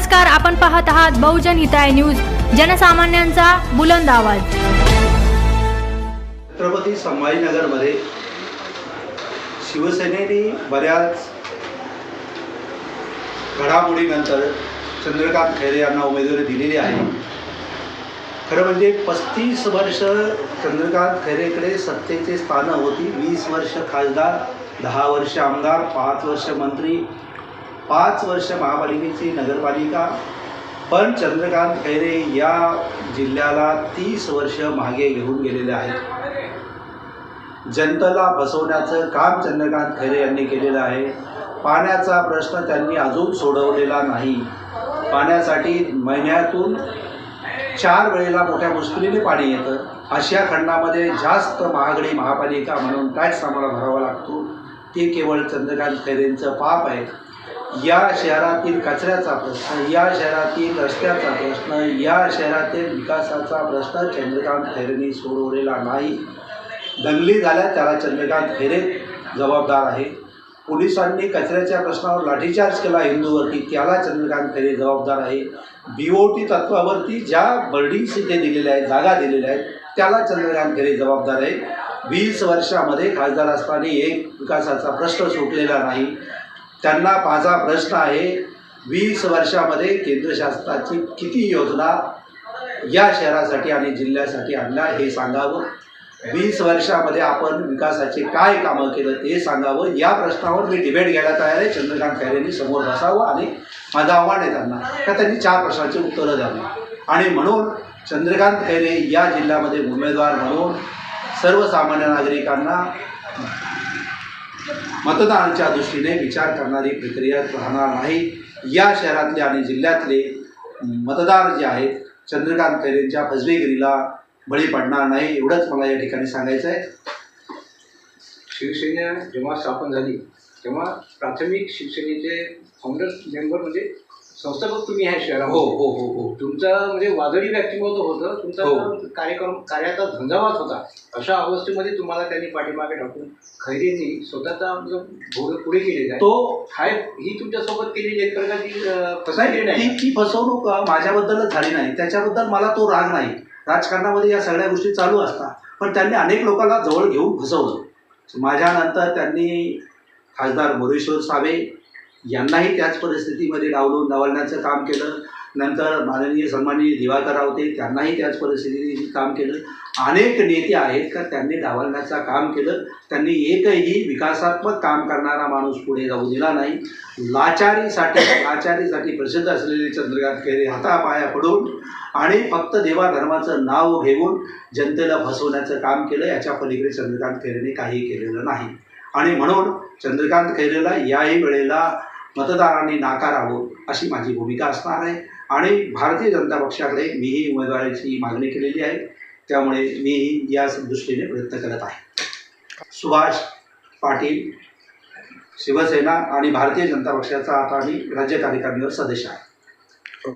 नमस्कार आपण पाहत आहात बहुजन हिताय न्यूज जनसामान्यांचा बुलंद आवाज. छत्रपती संभाजीनगरमध्ये शिवसेनेने बऱ्याच घडामोडीनंतर चंद्रकांत खैरे यांना उमेदवारी दिलेली आहे. खरं म्हणजे पस्तीस वर्ष चंद्रकांत खैरेकडे सत्तेचे स्थानं होती. वीस वर्ष खासदार दहा वर्ष आमदार पाच वर्ष मंत्री पाच वर्ष महापालिकेची नगरपालिका पण चंद्रकांत खैरे या जिल्ह्याला तीस वर्ष मागे घेऊन गेलेले आहेत. जनतेला बसवण्याचं काम चंद्रकांत खैरे यांनी केलेलं आहे. पाण्याचा प्रश्न त्यांनी अजून सोडवलेला नाही. पाण्यासाठी महिन्यातून चार वेळेला मोठ्या मुश्किलीने पाणी येतं. अशा खंडामध्ये जास्त महागडी महापालिका म्हणून टॅक्स आम्हाला भरावा लागतो. ते केवळ चंद्रकांत खैरेंचं पाप आहे. या शहरातील कचऱ्याचा प्रश्न या शहरातील रस्त्याचा प्रश्न या शहरातील विकासाचा प्रश्न चंद्रकांत खैरेने सोडवलेला नाही. दंगली झाल्या त्याला चंद्रकांत खैरे जबाबदार आहे. पोलिसांनी कचऱ्याच्या प्रश्नावर लाठीचार्ज केला हिंदूवरती त्याला चंद्रकांत खैरे जबाबदार आहे. बी ओ टी तत्वावरती ज्या बर्डिंग्स इथे दिलेल्या आहेत जागा दिलेल्या आहेत त्याला चंद्रकांत खैरे जबाबदार आहे. वीस वर्षामध्ये खासदार असताना एक विकासाचा प्रश्न सुटलेला नाही. त्यांना माझा प्रश्न आहे वीस वर्षामध्ये केंद्र शासनाची किती योजना या शहरासाठी आणि जिल्ह्यासाठी आणल्या हे सांगावं? वीस वर्षामध्ये आपण विकासाचे काय कामं केलं ते सांगावं? या प्रश्नावर मी डिबेट घ्यायला तयार आहे. चंद्रकांत खैरेंनी समोर बसावं आणि माझं आव्हान आहे त्यांना. का त्यांनी चार प्रश्नाची उत्तरं द्यावी. आणि म्हणून चंद्रकांत खैरे या जिल्ह्यामध्ये उमेदवार म्हणून सर्वसामान्य नागरिकांना मतदानाच्या दृष्टीने विचार करणारी प्रक्रिया राहणार नाही. या शहरातले आणि जिल्ह्यातले मतदार जे आहेत चंद्रकांत खैरेंच्या फसवेगिरीला बळी पडणार नाही. एवढंच मला या ठिकाणी सांगायचं आहे. शिवसेना जेव्हा स्थापन झाली तेव्हा प्राथमिक शिवसेनेचे फाउंडर मेंबर म्हणजे संस्थापक तुम्ही ह्या हो शहरामध्ये. हो हो हो तुमचं म्हणजे वादळी व्यक्तिमत्व होतं तुमचा हो. कार्यक्रम कार्याचा झंझावात होता. अशा अवस्थेमध्ये तुम्हाला त्यांनी पाठीमागे टाकून खैरेंनी स्वतःचा घोडं पुढे केलेला आहे तो हाय ही तुमच्यासोबत केलेली एक प्रकारची अं, फसवणूक नाही ती फसवणूक माझ्याबद्दलच झाली नाही. त्याच्याबद्दल मला तो राग नाही. राजकारणामध्ये या सगळ्या गोष्टी चालू असतात. पण त्यांनी अनेक लोकांना जवळ घेऊन फसवलं. माझ्यानंतर त्यांनी खासदार मोरेश्वर सावे यांनाही त्याच परिस्थितीमध्ये डावलून डावलण्याचं काम केलं. नंतर माननीय सन्माननीय दिवाकर रावते त्यांनाही त्याच परिस्थितीत काम केलं. अनेक नेते आहेत का त्यांनी डावलण्याचं काम केलं. त्यांनी एकही विकासात्मक काम करणारा माणूस पुढे जाऊ दिला नाही. लाचारीसाठी लाचारीसाठी प्रसिद्ध असलेले चंद्रकांत खैरे हातापाया पडून आणि फक्त देवा धर्माचं नाव घेऊन जनतेला फसवण्याचं काम केलं. याच्या पलीकडे चंद्रकांत खैरेने काही केलेलं नाही. आणि म्हणून चंद्रकांत खैरेला याही वेळेला मतदारांनी नाकारावं अशी माझी भूमिका असणार आहे. आणि भारतीय जनता पक्षाकडे मीही उमेदवाराची मागणी केलेली आहे. त्यामुळे मीही या दृष्टीने प्रयत्न करत आहे. सुभाष पाटील शिवसेना आणि भारतीय जनता पक्षाचा आता मी राज्य कार्यकारिणीवर सदस्य आहे.